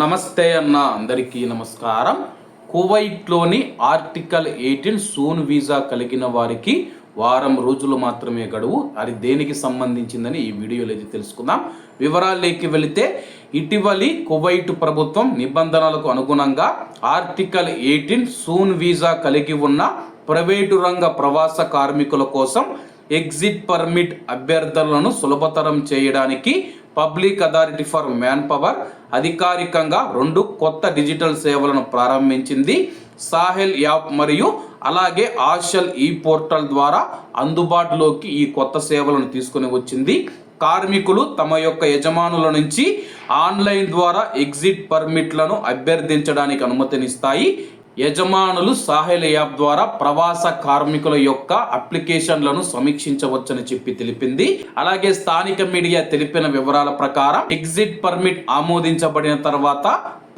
నమస్తే అన్న అందరికీ నమస్కారం. కువైట్లోని ఆర్టికల్ ఎయిటీన్ సూన్ వీసా కలిగిన వారికి వారం రోజులు మాత్రమే గడువు. అది దేనికి సంబంధించిందని ఈ వీడియోలో అయితే తెలుసుకుందాం. వివరాల్లోకి వెళితే ఇటీవలి కువైట్ ప్రభుత్వం నిబంధనలకు అనుగుణంగా ఆర్టికల్ ఎయిటీన్ సూన్ వీసా కలిగి ఉన్న ప్రైవేటు రంగ ప్రవాస కార్మికుల కోసం ఎగ్జిట్ పర్మిట్ అభ్యర్థనలను సులభతరం చేయడానికి public authority for manpower అధికారికంగా రెండు కొత్త డిజిటల్ సేవలను ప్రారంభించింది సాహెల్ యాప్ మరియు అలాగే ఆషల్ ఈ పోర్టల్ ద్వారా అందుబాటులోకి ఈ కొత్త సేవలను తీసుకొని వచ్చింది. కార్మికులు తమ యొక్క యజమానుల నుంచి ఆన్లైన్ ద్వారా ఎగ్జిట్ పర్మిట్లను అభ్యర్థించడానికి అనుమతినిస్తాయి. యజమానులు సాహెల్ యాప్ ద్వారా ప్రవాస కార్మికుల యొక్క అప్లికేషన్లను సమీక్షించవచ్చని చెప్పి తెలిపింది. అలాగే స్థానిక మీడియా తెలిపిన వివరాల ప్రకారం ఎగ్జిట్ పర్మిట్ ఆమోదించబడిన తర్వాత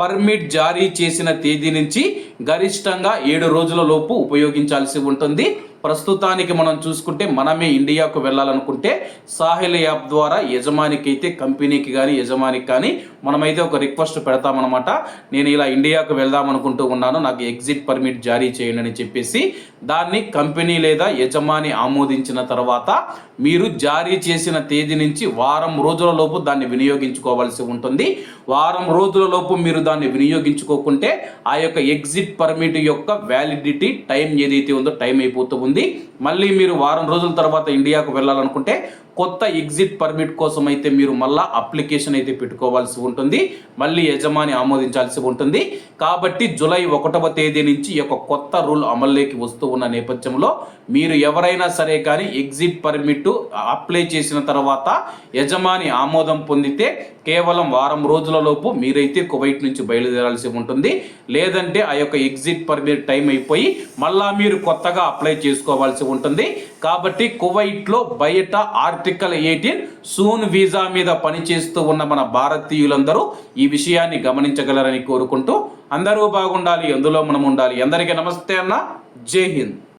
పర్మిట్ జారీ చేసిన తేదీ నుంచి గరిష్టంగా ఏడు రోజుల లోపు ఉపయోగించాల్సి ఉంటుంది. ప్రస్తుతానికి మనం చూసుకుంటే మనమే ఇండియాకు వెళ్ళాలనుకుంటే సాహిల్ యాప్ ద్వారా యజమానికి అయితే కంపెనీకి కానీ యజమానికి కానీ మనమైతే ఒక రిక్వెస్ట్ పెడతామన్నమాట. నేను ఇలా ఇండియాకు వెళ్దాం అనుకుంటూ ఉన్నాను. నాకు ఎగ్జిట్ పర్మిట్ జారీ చేయండి అని చెప్పేసి దాన్ని కంపెనీ లేదా యజమాని ఆమోదించిన తర్వాత మీరు జారీ చేసిన తేదీ నుంచి వారం రోజుల లోపు దాన్ని వినియోగించుకోవాల్సి ఉంటుంది. వారం రోజుల లోపు మీరు దాన్ని వినియోగించుకోకుంటే ఆ యొక్క ఎగ్జిట్ పర్మిట్ యొక్క వ్యాలిడిటీ టైం ఏదైతే ఉందో టైం అయిపోతూ ఉంది. మళ్ళీ మీరు వారం రోజుల తర్వాత ఇండియాకు వెళ్ళాలనుకుంటే కొత్త ఎగ్జిట్ పర్మిట్ కోసం అయితే మీరు మళ్ళా అప్లికేషన్ అయితే పెట్టుకోవాల్సి ఉంటుంది. మళ్ళీ యజమాని ఆమోదించాల్సి ఉంటుంది. కాబట్టి జూలై ఒకటవ తేదీ నుంచి ఈ యొక్క కొత్త రూల్ అమల్లోకి వస్తూ ఉన్న నేపథ్యంలో మీరు ఎవరైనా సరే కానీ ఎగ్జిట్ పర్మిట్ అప్లై చేసిన తర్వాత యజమాని ఆమోదం పొందితే కేవలం వారం రోజులలోపు మీరైతే కువైట్ నుంచి బయలుదేరాల్సి ఉంటుంది. లేదంటే ఆ యొక్క ఎగ్జిట్ పర్మిట్ టైం అయిపోయి మళ్ళా మీరు కొత్తగా అప్లై చేసుకోవాల్సి ఉంటుంది. కాబట్టి కువైట్లో బయట ఆర్టికల్ ఎయిటీన్ సూన్ వీసా మీద పనిచేస్తూ ఉన్న మన భారతీయులందరూ ఈ విషయాన్ని గమనించగలరని కోరుకుంటూ అందరూ బాగుండాలి అందులో మనం ఉండాలి అందరికీ నమస్తే అన్న. జై హింద్.